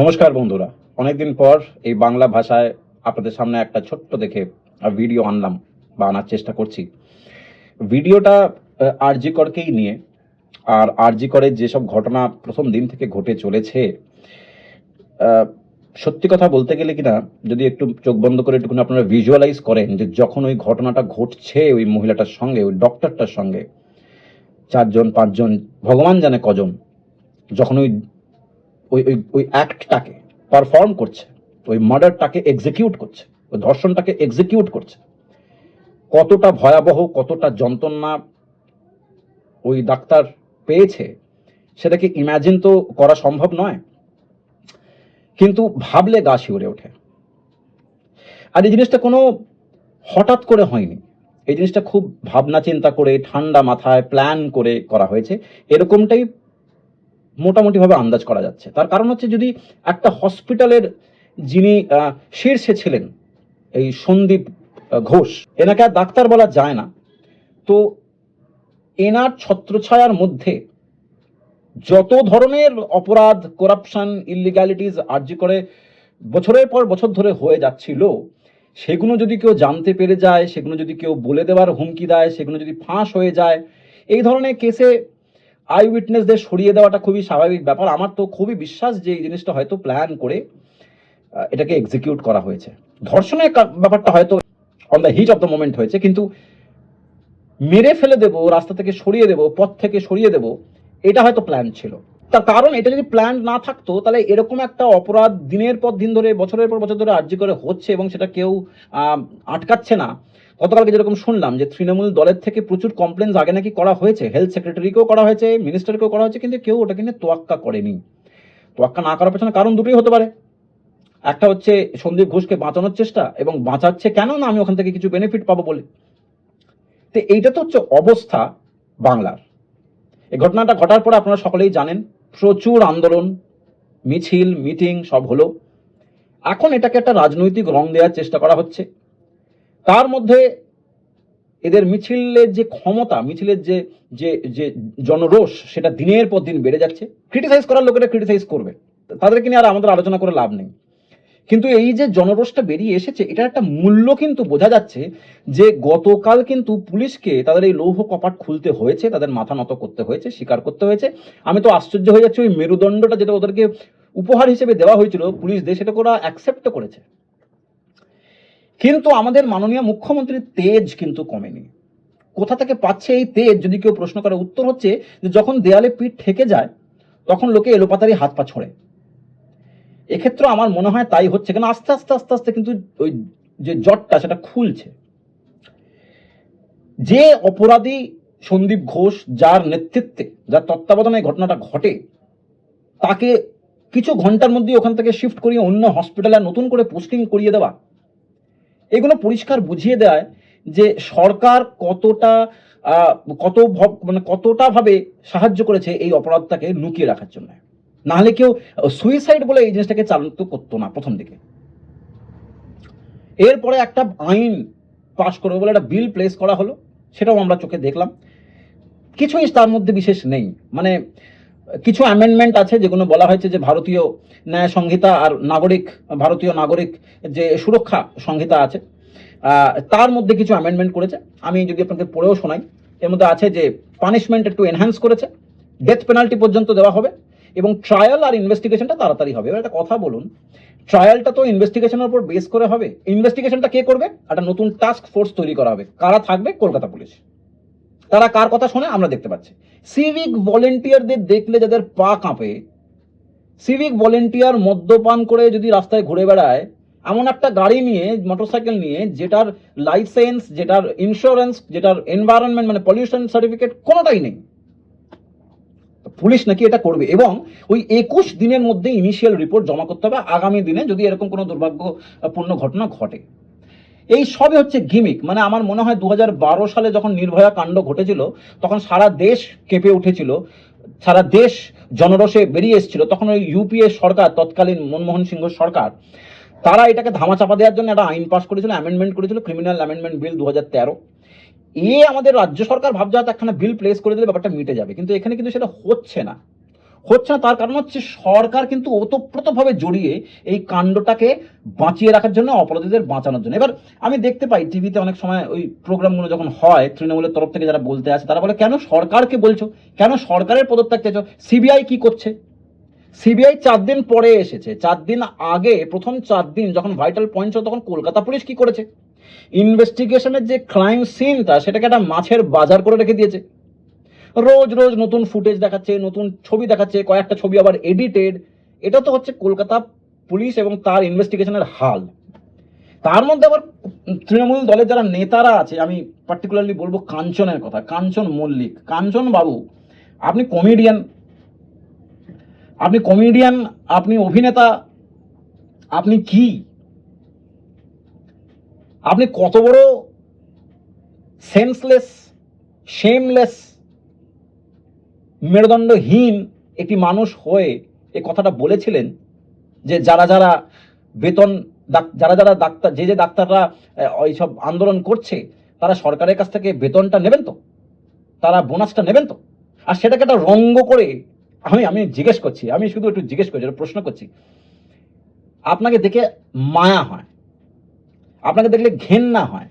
নমস্কার বন্ধুরা। অনেকদিন পর এই বাংলা ভাষায় আপনাদের সামনে একটা ছোট্ট দেখে ভিডিও আনলাম বা আনার চেষ্টা করছি। ভিডিওটা আরজি করকেই নিয়ে আর আরজি করের যেসব ঘটনা প্রথম দিন থেকে ঘটে চলেছে সত্যি কথা বলতে গেলে কিনা, যদি একটু চোখ বন্ধ করে একটুখানি আপনারা ভিজুয়ালাইজ করেন যে যখন ওই ঘটনাটা ঘটছে ওই মহিলাটার সঙ্গে, ওই ডক্টরটার সঙ্গে, চারজন, পাঁচজন, ভগবান জানে কজন, যখন ওই ওই ওই ওই অ্যাক্টটাকে পারফর্ম করছে, ওই মার্ডারটাকে এক্সিকিউট করছে, ওই ধর্ষণটাকে এক্সিকিউট করছে। কতটা ভয়াবহ, কতটা যন্ত্রণা ওই ডাক্তার পেয়েছে, সেটাকে ইমাজিন তো করা সম্ভব নয়। কিন্তু ভাবলে গা শিউরে ওঠে। আর এই জিনিসটা কোনো হঠাৎ করে হয়নি। এই জিনিসটা খুব ভাবনা চিন্তা করে, ঠান্ডা মাথায় প্ল্যান করে করা হয়েছে। এরকমটাই মোটামুটিভাবে আন্দাজ করা যাচ্ছে। তার কারণ হচ্ছে যদি একটা হসপিটালের যিনি শীর্ষে ছিলেন, এই সন্দীপ ঘোষ, এনাকে আর ডাক্তার বলা যায় না। তো এনার ছত্রছায়ার মধ্যে যত ধরনের অপরাধ করাপশন ইলিগ্যালিটিস আর্জি করে বছরের পর বছর ধরে হয়ে যাচ্ছিল, সেগুলো যদি কেউ জানতে পেরে যায়, সেগুলো যদি কেউ বলে দেওয়ার হুমকি দেয়, সেগুলো যদি ফাঁস হয়ে যায়, এই ধরনের কেসে আই উইটনেসদের সরিয়ে দেওয়াটা খুবই স্বাভাবিক ব্যাপার। আমার তো খুবই বিশ্বাস যে এই জিনিসটা হয়তো প্ল্যান করে এটাকে এক্সিকিউট করা হয়েছে। ধর্ষণের ব্যাপারটা হয়তো on the heat of the moment হয়েছে, কিন্তু মেরে ফেলে দেবো, রাস্তা থেকে সরিয়ে দেবো, পথ থেকে সরিয়ে দেবো, এটা হয়তো প্ল্যান ছিল। তার কারণ, এটা যদি প্ল্যান না থাকতো, তাহলে এরকম একটা অপরাধ দিনের পর দিন ধরে, বছরের পর বছর ধরে আর্জি করে হচ্ছে এবং সেটা কেউ আটকাচ্ছে না। গতকালকে যেরকম শুনলাম যে তৃণমূল দলের থেকে প্রচুর কমপ্লেন্স আগে নাকি করা হয়েছে। হেলথ সেক্রেটারিকেও করা হয়েছে মিনিস্টারকেও করা হয়েছে, কিন্তু কেউ ওটাকে নিয়ে তোয়াক্কা করেনি। তোয়াক্কা না করার পেছনে কারণ দুটোই হতে পারে। একটা হচ্ছে সন্দীপ ঘোষকে বাঁচানোর চেষ্টা এবং বাঁচাচ্ছে কেন না আমি ওখান থেকে কিছু বেনিফিট পাবো বলে। তো এইটা তো হচ্ছে অবস্থা বাংলার। এই ঘটনাটা ঘটার পরে আপনারা সকলেই জানেন, প্রচুর আন্দোলন, মিছিল মিটিং সব হলো। এখন এটাকে একটা রাজনৈতিক রং দেওয়ার চেষ্টা করা হচ্ছে। তার মধ্যে এদের মিছিলের যে ক্ষমতা, মিছিলের যে যে যে জনরোষ, সেটা দিনের পর দিন বেড়ে যাচ্ছে। ক্রিটিসাইজ করার লোকেরা ক্রিটিসাইজ করবে। তাদেরকে নিয়ে আর আমাদের আলোচনা করে লাভ নেই। কিন্তু এই যে জনরোষটা বেরিয়ে এসেছে, এটার একটা মূল্য কিন্তু বোঝা যাচ্ছে যে গতকাল কিন্তু পুলিশকে তাদের এই লৌহ কপাট খুলতে হয়েছে, তাদের মাথা নত করতে হয়েছে স্বীকার করতে হয়েছে। আমি তো আশ্চর্য হয়ে যাচ্ছি, ওই মেরুদণ্ডটা যেটা ওদেরকে উপহার হিসেবে দেওয়া হয়েছিল, পুলিশ দিয়ে সেটাকে ওরা অ্যাকসেপ্ট করেছে। কিন্তু আমাদের মাননীয় মুখ্যমন্ত্রীর তেজ কিন্তু কমেনি। কোথা থেকে পাচ্ছে এই তেজ? যদি কেউ প্রশ্ন করে, উত্তর হচ্ছে যে যখন দেয়ালে পিঠ ঠেকে যায়, তখন লোকে এলোপাতারি হাত পা ছড়ে। এক্ষেত্রে আমার মনে হয় তাই হচ্ছে কেন? আস্তে আস্তে আস্তে আস্তে কিন্তু ওই যে জটটা, সেটা খুলছে। যে অপরাধী সন্দীপ ঘোষ, যার নেতৃত্বে, যার তত্ত্বাবধানে ঘটনাটা ঘটে, তাকে কিছু ঘণ্টার মধ্যে ওখান থেকে শিফট করিয়ে অন্য হসপিটালে নতুন করে পোস্টিং করিয়ে দেওয়া এগুলো পরিষ্কার বুঝিয়ে দেয় যে সরকার কতটা কত মানে কতটা ভাবে সাহায্য করেছে এই অপরাধটাকে লুকিয়ে রাখার জন্য। নাহলে কেউ সুইসাইড বলে এই জিনিসটাকে চালিত করতো না প্রথম দিকে। এরপরে একটা আইন পাশ করবে বলে একটা বিল প্লেস করা হলো, সেটাও আমরা চোখে দেখলাম। কিছুই তার মধ্যে বিশেষ নেই। মানে কিছু অ্যামেন্ডমেন্ট আছে যেগুলো বলা হয়েছে যে ভারতীয় ন্যায় সংহিতা আর নাগরিক, ভারতীয় নাগরিক যে সুরক্ষা সংহিতা আছে তার মধ্যে কিছু অ্যামেন্ডমেন্ট করেছে। আমি যদি আপনাকে পড়েও শোনাই, এর মধ্যে আছে যে পানিশমেন্ট একটু এনহ্যান্স করেছে ডেথ পেনাল্টি পর্যন্ত দেওয়া হবে এবং ট্রায়াল আর ইনভেস্টিগেশনটা তাড়াতাড়ি হবে। এবার একটা কথা বলুন ট্রায়ালটা তো ইনভেস্টিগেশনের উপর বেস করে হবে। ইনভেস্টিগেশনটা কে করবে? একটা নতুন টাস্ক ফোর্স তৈরি করা হবে। কারা থাকবে? কলকাতা পুলিশ। তারা কার কথা শোনে? আমরা দেখতে পাচ্ছি। সিভিক ভলেন্টিয়ারদের দেখলে যাদের পা কাঁপে সিভিক ভলেন্টিয়ার মদ্যপান করে যদি রাস্তায় ঘুরে বেড়ায়, এমন একটা গাড়ি নিয়ে মোটরসাইকেল নিয়ে, যেটার লাইসেন্স যেটার ইন্স্যুরেন্স যেটার এনভায়রনমেন্ট মানে পলিউশন সার্টিফিকেট কোনোটাই নেই। পুলিশ নাকি এটা করবে? এবং ওই একুশ দিনের মধ্যে ইনিশিয়াল রিপোর্ট জমা করতে হবে। আগামী দিনে যদি এরকম কোনো দুর্ভাগ্যপূর্ণ ঘটনা ঘটে। এই সবই হচ্ছে গিমিক মানে আমার মনে হয় দু হাজার বারো সালে যখন নির্ভয়া কাণ্ড ঘটেছিল, তখন সারা দেশ কেঁপে উঠেছিল, সারা দেশ জনরসে বেরিয়ে এসেছিল, তখন ওই ইউপিএ সরকার, তৎকালীন মনমোহন সিংহ সরকার, তারা এটাকে ধামাচাপা দেওয়ার জন্য একটা আইন পাস করেছিল অ্যামেন্ডমেন্ট করেছিল ক্রিমিনাল অ্যামেন্ডমেন্ট বিল দু এ আমাদের রাজ্য সরকার ভাবছে হয়তো একখানা বিল প্লেস করে দিলে ব্যাপারটা মিটে যাবে, কিন্তু এখানে কিন্তু সেটা হচ্ছে না। হচ্ছে না, তার কারণ হচ্ছে সরকার কিন্তু ওতপ্রোতভাবে জড়িয়ে এই কাণ্ডটাকে বাঁচিয়ে রাখার জন্য, অপরাধীদের বাঁচানোর জন্য। এবার আমি দেখতে পাই, টিভিতে অনেক সময় ওই প্রোগ্রামগুলো যখন হয়, তৃণমূলের তরফ থেকে যারা বলতে আসে, তারা বলে, কেন সরকারকে বলছো? কেন সরকারের পদত্যাগ চাইছো? সিবিআই কি করছে? সিবিআই চার দিন পরে এসেছে। চার দিন আগে, প্রথম চার দিন যখন ভাইটাল পয়েন্ট ছিল তখন কলকাতা পুলিশ কি করেছে? ইনভেস্টিগেশনের যে ক্রাইম সিনটা সেটাকে একটা মাছের বাজার করে রেখে দিয়েছে। রোজ রোজ নতুন ফুটেজ দেখাচ্ছে, নতুন ছবি দেখাচ্ছে, কয়েকটা ছবি আবার এডিটেড এটা তো হচ্ছে কলকাতা পুলিশ এবং তার ইনভেস্টিগেশনের হাল। তার মধ্যে আবার তৃণমূল দলের যারা নেতারা আছে, আমি পার্টিকুলারলি বলব কাঞ্চনের কথা, কাঞ্চন মল্লিক। কাঞ্চন বাবু, আপনি কমেডিয়ান আপনি কমেডিয়ান আপনি অভিনেতা, আপনি কি? আপনি কত বড় সেন্সলেস শেমলেস মেরুদণ্ডহীন একটি মানুষ হয়ে এ কথাটা বলেছিলেন যে যারা যারা বেতন যারা যারা ডাক্তার যে যে ডাক্তাররা ওই সব আন্দোলন করছে, তারা সরকারের কাছ থেকে বেতনটা নেবেন তো? তারা বোনাসটা নেবেন তো? আর সেটাকে একটা রঙ্গ করে আমি আমি জিজ্ঞেস করছি, আমি শুধু একটু জিজ্ঞেস করছি প্রশ্ন করছি। আপনাকে দেখে মায়া হয়। আপনাকে দেখলে ঘেন্না হয়।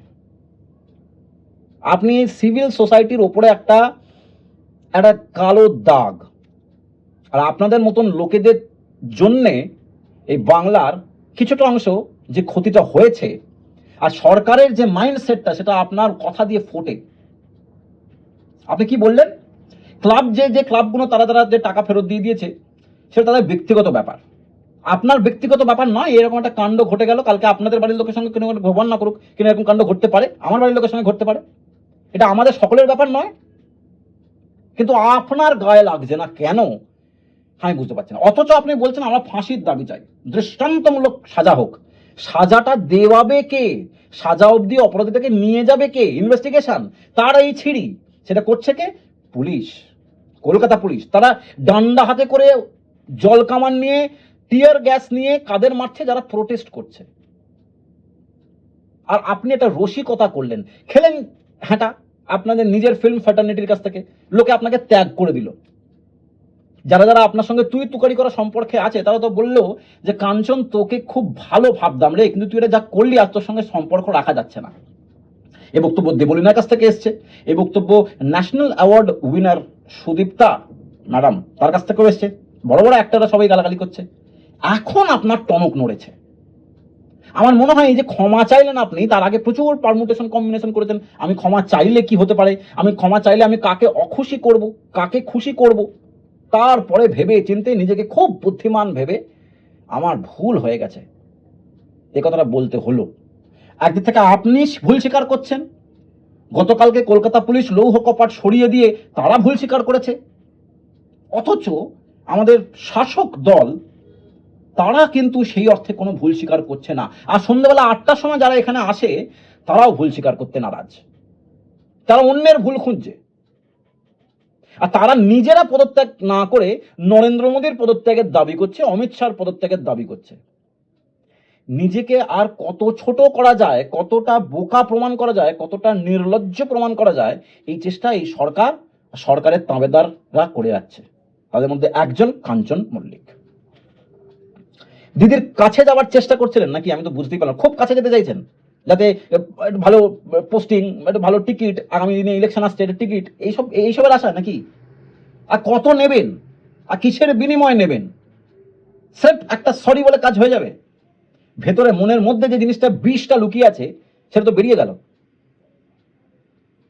আপনি সিভিল সোসাইটির ওপরে একটা একটা কালো দাগ। আর আপনাদের মতন লোকেদের জন্যে এই বাংলার কিছুটা অংশ যে ক্ষতিটা হয়েছে, আর সরকারের যে মাইন্ডসেটটা সেটা আপনার কথা দিয়ে ফোটে। আপনি কি বললেন? ক্লাব যে যে ক্লাবগুলো তারা তারা যে টাকা ফেরত দিয়ে দিয়েছে, সেটা তাদের ব্যক্তিগত ব্যাপার। আপনার ব্যক্তিগত ব্যাপার নয়, এরকম একটা কাণ্ড ঘটে গেল, কালকে আপনাদের বাড়ির লোকের সঙ্গে কোনো ভগবান না করুক কিন্তু এরকম কাণ্ড ঘটতে পারে, আমার বাড়ির লোকের সঙ্গে ঘটতে পারে। এটা আমাদের সকলের ব্যাপার নয়। কিন্তু আপনার গায়ে লাগছে না কেন? আমি বুঝতে পারছি না। অথচ আপনি বলছেন, আমরা ফাঁসির দাবি চাই। দৃষ্টান্তমূলক সাজা হোক। সাজাটা দেওয়াবে কে? সাজা অবধি অপরাধীটাকে নিয়ে যাবে কে? ইনভেস্টিগেশন তার এই ছিড়ি। সেটা করছে কে? পুলিশ। কলকাতা পুলিশ। তারা ডান্ডা হাতে করে জল কামান নিয়ে, টিয়ার গ্যাস নিয়ে কাদের মারছে? যারা প্রোটেস্ট করছে। আর আপনি একটা রসিকতা করলেন। খেলেন হ্যাঁটা আপনাদের নিজের ফিল্ম ফ্যাটার্নিটির কাছ থেকে লোকে আপনাকে ত্যাগ করে দিল। যারা যারা আপনার সঙ্গে তুই তুকারি করা সম্পর্কে আছে, তারা তো বলল যে, কাঞ্চন, তোকে খুব ভালো ভাবতাম রে, কিন্তু তুই এটা যা করলি আর তোর সঙ্গে সম্পর্ক রাখা যাচ্ছে না। এ বক্তব্য দেবলিনার কাছ থেকে এসছে। এই বক্তব্য national award winner Sudipta madam তার কাছ থেকেও এসছে। বড় বড় অ্যাক্টররা সবাই গালাগালি করছে। এখন আপনার টনক নড়েছে। আমার মনে হয় এই যে ক্ষমা চাইলেন আপনি, তার আগে প্রচুর পারমুটেশন কম্বিনেশন করেছেন আমি ক্ষমা চাইলে কি হতে পারে? আমি ক্ষমা চাইলে আমি কাকে অখুশি করব, কাকে খুশি করব? তারপরে ভেবে চিনতে নিজেকে খুব বুদ্ধিমান ভেবে আমার ভুল হয়ে গেছে। এ কথাটা বলতে হলো। একদিক থেকে আপনি ভুল স্বীকার করছেন। গতকালকে কলকাতা পুলিশ লৌহ কপাট সরিয়ে দিয়ে তারা ভুল স্বীকার করেছে। অথচ আমাদের শাসক দল তারা কিন্তু সেই অর্থে কোনো ভুল স্বীকার করছে না। আর সন্ধ্যাবেলা আটটার সময় যারা এখানে আসে, তারাও ভুল স্বীকার করতে নারাজ। তারা অন্যের ভুল খুঁজছে। আর তারা নিজেরা পদত্যাগ না করে নরেন্দ্র মোদীর পদত্যাগের দাবি করছে, অমিত শাহর পদত্যাগের দাবি করছে। নিজেকে আর কত ছোট করা যায়, কতটা বোকা প্রমাণ করা যায়, কতটা নির্লজ্জ প্রমাণ করা যায়, এই চেষ্টা এই সরকার সরকারের তাঁবেদাররা করে যাচ্ছে। তাদের মধ্যে একজন কাঞ্চন মল্লিক। দিদির কাছে যাওয়ার চেষ্টা করছিলেন নাকি? আমি তো বুঝতেই পারলাম খুব কাছে যেতে চাইছেন যাতে একটু ভালো পোস্টিং একটু ভালো টিকিট আগামী দিনে ইলেকশন আসছে এটা টিকিট এইসব, এইসবের আশা নাকি? আর কত নেবেন? আর কিসের বিনিময় নেবেন? স্রেফ একটা সরি বলে কাজ হয়ে যাবে। ভেতরে মনের মধ্যে যে জিনিসটা বিষটা লুকিয়ে আছে, সেটা তো বেরিয়ে গেল।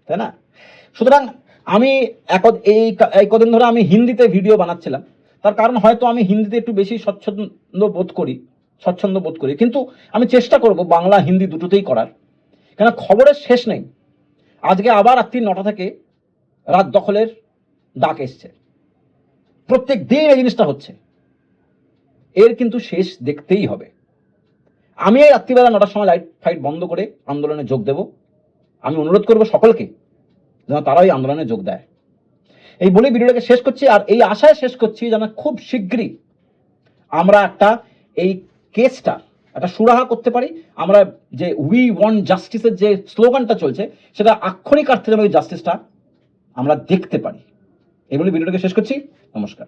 তাই না? সুতরাং আমি এক এই কদিন ধরে আমি হিন্দিতে ভিডিও বানাচ্ছিলাম। তার কারণ হয়তো আমি হিন্দিতে একটু বেশি স্বচ্ছন্দ বোধ করি, স্বচ্ছন্দ বোধ করি। কিন্তু আমি চেষ্টা করব বাংলা, হিন্দি দুটোতেই করার। কেন খবরের শেষ নেই। আজকে আবার রাত্রি নটা থেকে রাত দখলের ডাক এসছে। প্রত্যেক দিন এই জিনিসটা হচ্ছে। এর কিন্তু শেষ দেখতেই হবে। আমি এই রাত্রিবেলা নটার সময় লাইট ফাইট বন্ধ করে আন্দোলনে যোগ দেব। আমি অনুরোধ করব সকলকে যেন তারা এই আন্দোলনে যোগ দেয়। এই বলে ভিডিওটাকে শেষ করছি, আর এই আশায় শেষ করছি যেন খুব শীঘ্রই আমরা একটা এই কেসটা, একটা সুরাহা করতে পারি। আমরা যে উই ওয়ান জাস্টিসের যে স্লোগানটা চলছে, সেটা আক্ষরিক অর্থে যেন ওই জাস্টিসটা আমরা দেখতে পারি। এই বলে ভিডিওটাকে শেষ করছি। নমস্কার।